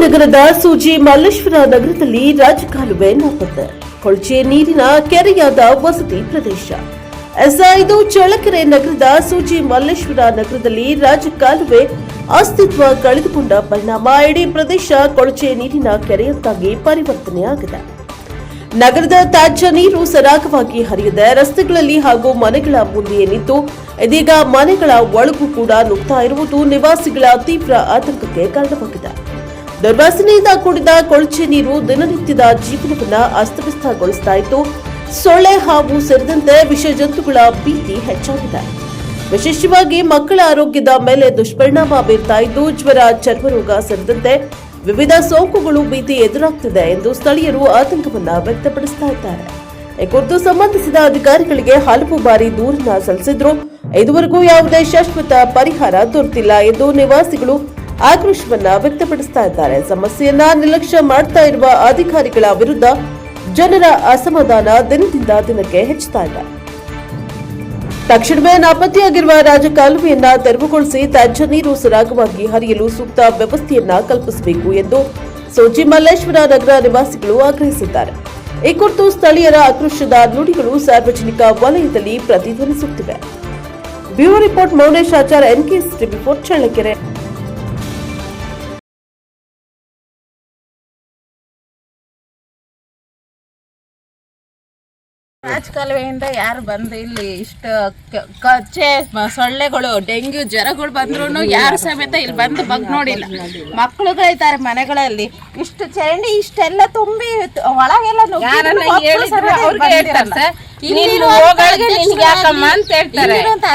ನಗರದ ಸೂಜಿ ಮಲ್ಲೇಶ್ವರ ನಗರದಲ್ಲಿ ರಾಜಕಾಲುವೆ ನಾಪತ್ತೆ. ಕೊಳಚೆ ನೀರಿನ ಕೆರೆಯಾದ ವಸತಿ ಪ್ರದೇಶ. ಎಸ್ಐದು ಚಳ್ಳಕೆರೆ ನಗರದ ಸೂಜಿ ಮಲ್ಲೇಶ್ವರ ನಗರದಲ್ಲಿ ರಾಜಕಾಲುವೆ ಅಸ್ತಿತ್ವ ಕಳೆದುಕೊಂಡ ಪರಿಣಾಮ. ಇಡೀ ಪ್ರದೇಶ ಕೊಳಚೆ ನೀರಿನ ಕೆರೆಯತ್ತಾಗಿ ಪರಿವರ್ತನೆಯಾಗಿದೆ. ನಗರದ ತ್ಯಾಜ್ಯ ನೀರು ಸರಾಗವಾಗಿ ಹರಿಯದೆ ರಸ್ತೆಗಳಲ್ಲಿ ಹಾಗೂ ಮನೆಗಳ ಮುಂದೆಯೇ ನಿಂತು ಇದೀಗ ಮನೆಗಳ ಒಳಗೂ ಕೂಡ ನುಗ್ತಾ ಇರುವುದು ನಿವಾಸಿಗಳ ತೀವ್ರ ಆತಂಕಕ್ಕೆ ಕಾರಣವಾಗಿದೆ. ದುರ್ವಾಸನೆಯಿಂದ ಕೂಡಿದ ಕೊಳಚೆ ನೀರು ದಿನನಿತ್ಯದ ಜೀವನವನ್ನ ಅಸ್ತವ್ಯಸ್ತಗೊಳಿಸ್ತಾ ಇತ್ತು. ಸೊಳ್ಳೆ ಹಾವು ಸೇರಿದಂತೆ ವಿಷ ಜಂತುಗಳ ಭೀತಿ ಹೆಚ್ಚಾಗಿದೆ. ವಿಶೇಷವಾಗಿ ಮಕ್ಕಳ ಆರೋಗ್ಯದ ಮೇಲೆ ದುಷ್ಪರಿಣಾಮ ಬೀರ್ತಾ ಇದ್ದು, ಜ್ವರ, ಚರ್ಮರೋಗ ಸೇರಿದಂತೆ ವಿವಿಧ ಸೋಂಕುಗಳು ಭೀತಿ ಎದುರಾಗ್ತಿದೆ ಎಂದು ಸ್ಥಳೀಯರು ಆತಂಕವನ್ನ ವ್ಯಕ್ತಪಡಿಸ್ತಾ ಇದ್ದಾರೆ. ಈ ಕುರಿತು ಸಂಬಂಧಿಸಿದ ಅಧಿಕಾರಿಗಳಿಗೆ ಹಲವು ಬಾರಿ ದೂರನ್ನ ಸಲ್ಲಿಸಿದ್ರು. ಇದುವರೆಗೂ ಯಾವುದೇ ಶಾಶ್ವತ ಪರಿಹಾರ ದೊರೆತಿಲ್ಲ ಎಂದು ನಿವಾಸಿಗಳು ಆಕ್ರೋಶವನ್ನ ವ್ಯಕ್ತಪಡಿಸ್ತಾ ಇದ್ದಾರೆ. ಸಮಸ್ಯೆಯನ್ನ ನಿರ್ಲಕ್ಷ್ಯ ಮಾಡ್ತಾ ಇರುವ ಅಧಿಕಾರಿಗಳ ವಿರುದ್ಧ ಜನರ ಅಸಮಾಧಾನ ದಿನದಿಂದ ದಿನಕ್ಕೆ ಹೆಚ್ಚುತ್ತಾ ಇದೆ. ತಕ್ಷಣವೇ ನಾಪತ್ತೆಯಾಗಿರುವ ರಾಜಕಾಲುವೆಯನ್ನ ತೆರವುಗೊಳಿಸಿ ತ್ಯಾಜ್ಯ ನೀರು ಸರಾಗವಾಗಿ ಹರಿಯಲು ಸೂಕ್ತ ವ್ಯವಸ್ಥೆಯನ್ನ ಕಲ್ಪಿಸಬೇಕು ಎಂದು ಸೋಜಿ ಮಲ್ಲೇಶ್ವರ ನಗರ ನಿವಾಸಿಗಳು ಆಗ್ರಹಿಸಿದ್ದಾರೆ. ಈ ಕುರಿತು ಸ್ಥಳೀಯರ ಆಕ್ರೋಶದ ನುಡಿಗಳು ಸಾರ್ವಜನಿಕ ವಲಯದಲ್ಲಿ ಪ್ರತಿಧ್ವನಿಸುತ್ತಿವೆ. Bureau report Mounesh Achar NKS TV four Challakere. ರಾಜಕಾಲುವೆಯಿಂದ ಯಾರು ಬಂದು ಇಲ್ಲಿ ಇಷ್ಟ ಕಚ್ಚೆ ಸೊಳ್ಳೆಗಳು ಡೆಂಗ್ಯೂ ಜ್ವರಗಳು ಬಂದ್ರು ಯಾರು ಸಮೇತ ಇಲ್ಲಿ ಬಂದು ಬಗ್ ನೋಡಿಲ್ಲ. ಮಕ್ಕಳುಗಳಿದ್ದಾರೆ ಮನೆಗಳಲ್ಲಿ. ಇಷ್ಟು ಚರಂಡಿ ಇಷ್ಟೆಲ್ಲ ತುಂಬಿ ಒಳಗೆಲ್ಲ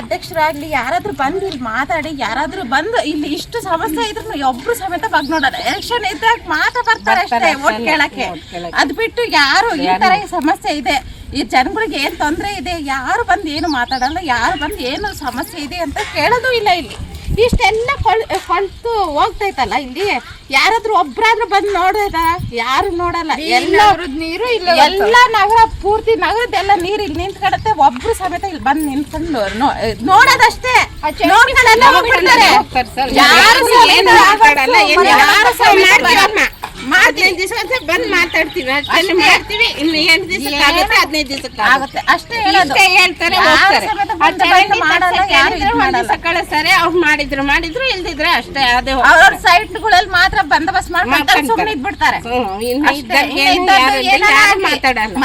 ಅಧ್ಯಕ್ಷರಾಗ್ಲಿ, ಯಾರಾದ್ರೂ ಬಂದು ಇಲ್ಲಿ ಮಾತಾಡಿ ಯಾರಾದ್ರೂ ಬಂದು ಇಲ್ಲಿ ಇಷ್ಟು ಸಮಸ್ಯೆ ಇದ್ರು ಒಬ್ರು ಸಮೇತ ಬಗ್ ನೋಡಲ್ಲ. ಎಲೆಕ್ಷನ್ ಇದ್ದಾಗ ಮಾತಾ ಬರ್ತಾರೆ ಅಷ್ಟೇ ಓಟ್ ಕೇಳಕ್ಕೆ. ಅದ್ ಬಿಟ್ಟು ಯಾರು ಈ ತರ ಸಮಸ್ಯೆ ಇದೆ. ಈ ಜನಗಳಿಗೆ ಏನು ತೊಂದರೆ ಇದೆ? ಯಾರು ಬಂದು ಏನು ಮಾತಾಡಲ್ಲ? ಯಾರು ಬಂದು ಏನು ಸಮಸ್ಯೆ ಇದೆ ಅಂತ ಕೇಳೋದು ಇಲ್ಲ ಇಲ್ಲಿ. ಇಷ್ಟೆಲ್ಲ ಕೊಳ್ ಕೊಳ್ತು ಹೋಗ್ತೈತಲ್ಲ ಇಲ್ಲಿ? ಯಾರಾದ್ರೂ ಒಬ್ರಾದ್ರೂ ಬಂದು ನೋಡೋದ ಯಾರು ನೋಡಲ್ಲ. ಎಲ್ಲ ನೀರು ಇಲ್ಲ ಎಲ್ಲ ನಗರ ಪೂರ್ತಿ ನಗರದೆಲ್ಲ ನೀರು ಇಲ್ಲಿ ನಿಂತ್ಕೊಡತ್ತೆ. ಒಬ್ರು ಸಮೇತ ಇಲ್ಲಿ ಬಂದು ನಿಂತ್ಕೊಂಡು ನೋಡೋದಷ್ಟೇ. ಯಾರು ಹದಿನೈದು ದಿವಸ ಬಂದ್ ಮಾತಾಡ್ತೀವಿ. ಅಷ್ಟೇ ಮಾಡ್ತೀವಿ ಇನ್ನು ಎಂಟು ದಿವಸಕ್ಕೆ ಆಗುತ್ತೆ ಹದಿನೈದು ದಿವಸಕ್ಕೆ ಆಗುತ್ತೆ. ಅಷ್ಟೇ ಇಷ್ಟೇ ಹೇಳ್ತಾರೆ ಹೋಗ್ತಾರೆ. ಕಳಿಸ್ತಾರೆ ಅವ್ರು ಮಾಡಿದ್ರು ಮಾಡಿದ್ರು ಇಲ್ದಿದ್ರೆ ಅಷ್ಟೇ ಅದೇ ಅವ್ರ ಸೈಟ್ಗಳಲ್ಲಿ ಮಾತ್ರ ಬಂದೋಬಸ್ತ್ ಮಾಡ್ಕೊಂಡು. ಸುಮ್ಮನೆ ಇದ್ಬಿಡ್ತಾರೆ.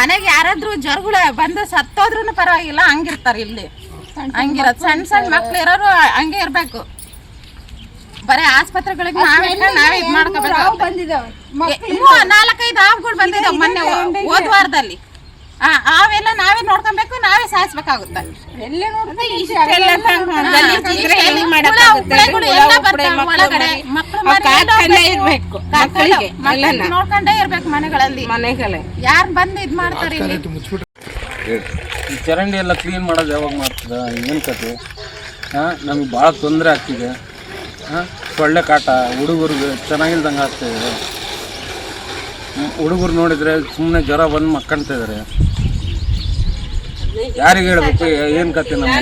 ಮನೆಗೆ ಯಾರಾದ್ರೂ ಜ್ವರಗಳ ಬಂದು ಸತ್ತೋದ್ರೂ ಪರವಾಗಿಲ್ಲ ಹಂಗಿರ್ತಾರೆ ಇಲ್ಲಿ. ಹಂಗಿರ ಸಣ್ಣ ಸಣ್ಣ ಮಕ್ಳು ಇರೋರು ಹಂಗೆ ಇರ್ಬೇಕು. ಬರೀ ಆಸ್ಪತ್ರೆಗಳಿಗೆ ನಾವೇ ನಾವೇ ಇದ್ ಮಾಡ್ಕೋಬೇಕು. ನಾಲ್ಕೈದು ಹಾವುಗಳು ಬಂದಿದ್ದಾವೆ ಮೊನ್ನೆ ಹೋದ ವಾರದಲ್ಲಿ. ಆ, ಅವೆಲ್ಲ ನಾವೇ ನೋಡ್ಕೊಬೇಕು ನಾವೇ ಸಾಯಿಸ್ಬೇಕಾಗುತ್ತೆ. ನೋಡ್ಕೊಂಡೇ ಇರ್ಬೇಕು ಮನೆಗಳಲ್ಲಿ. ಯಾರು ಬಂದು ಇದ್ ಮಾಡ್ತಾರೆ ಇಲ್ಲಿ? ಈ ಚರಂಡಿ ಎಲ್ಲ ಕ್ಲೀನ್ ಮಾಡೋದು ಯಾವಾಗ ಮಾಡ್ತದ? ಏನು ಕತೆ? ಹಾಂ ನಮಗೆ ಭಾಳ ತೊಂದರೆ ಆಗ್ತಿದೆ. ಸೊಳ್ಳೆ ಕಾಟ. ಹುಡುಗರಿಗೆ ಚೆನ್ನಾಗಿಲ್ದಂಗೆ ಆಗ್ತಾಯಿದೆ ಹುಡುಗರು ನೋಡಿದರೆ ಸುಮ್ಮನೆ ಜ್ವರ ಬಂದು ಮಕ್ಕಳ್ತಾ ಇದ್ದಾರೆ ಯಾರಿಗೆ ಹೇಳ್ಬೇಕು? ಏನು ಕತೆ ನಮ್ಮ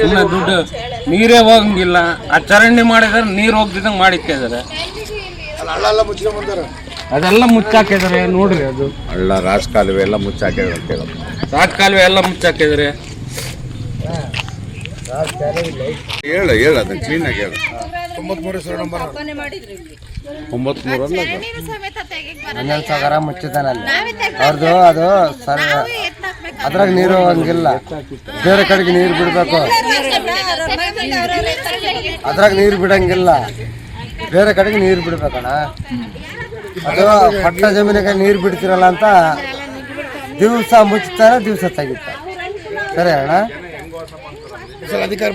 ಸುಮ್ಮನೆ ದುಡ್ಡು. ನೀರೇ ಹೋಗಂಗಿಲ್ಲ. ಆ ಚರಂಡಿ ಮಾಡಿದ್ರೆ ನೀರು ಹೋಗ್ದಿದ್ದಂಗೆ ಮಾಡಿಕ್ಕಿದ್ದಾರೆ ಅದೆಲ್ಲ ಮುಚ್ಚಾಕಿದ್ದಾರೆ ನೋಡ್ರಿ ಅದು. ಹಳ್ಳ ರಾಜಕಾಲುವೆ ಎಲ್ಲ ಮುಚ್ಚಾಕಿದ್ರೆ ರಾಜಕಾಲುವೆ ಹೇಳೋದು. ರಾಜ್ ಕಾಲುವೆ ಎಲ್ಲ ಮುಚ್ಚಾಕಿದ್ದಾರೆ ಹೇಳು ಹೇಳು ಅದನ್ನ ಕ್ಲೀನಾಗಿ? ಹನ್ನೊಂದು ಸಾವಿರ ಮುಚ್ಚಿದಾನಲ್ಲಿ ಅವ್ರದ್ದು ಅದು? ಸರ್ ಅದ್ರಾಗ ನೀರು ಹಂಗಿಲ್ಲ. ಬೇರೆ ಕಡೆಗೆ ನೀರು ಬಿಡಬೇಕು. ಅದ್ರಾಗ ನೀರು ಬಿಡಂಗಿಲ್ಲ. ಬೇರೆ ಕಡೆಗೆ ನೀರು ಬಿಡ್ಬೇಕಣ್ಣ. ಅದು ಪಟ್ಟ ಜಮೀನಿಗೆ ನೀರು ಬಿಡ್ತಿರಲ್ಲ ಅಂತ ದಿವಸ ಮುಚ್ಚುತ್ತಾರೆ ದಿವಸ ತೆಗಿತಾರೆ. ಸರಿ ಅಣ್ಣ? ফেলাধিকার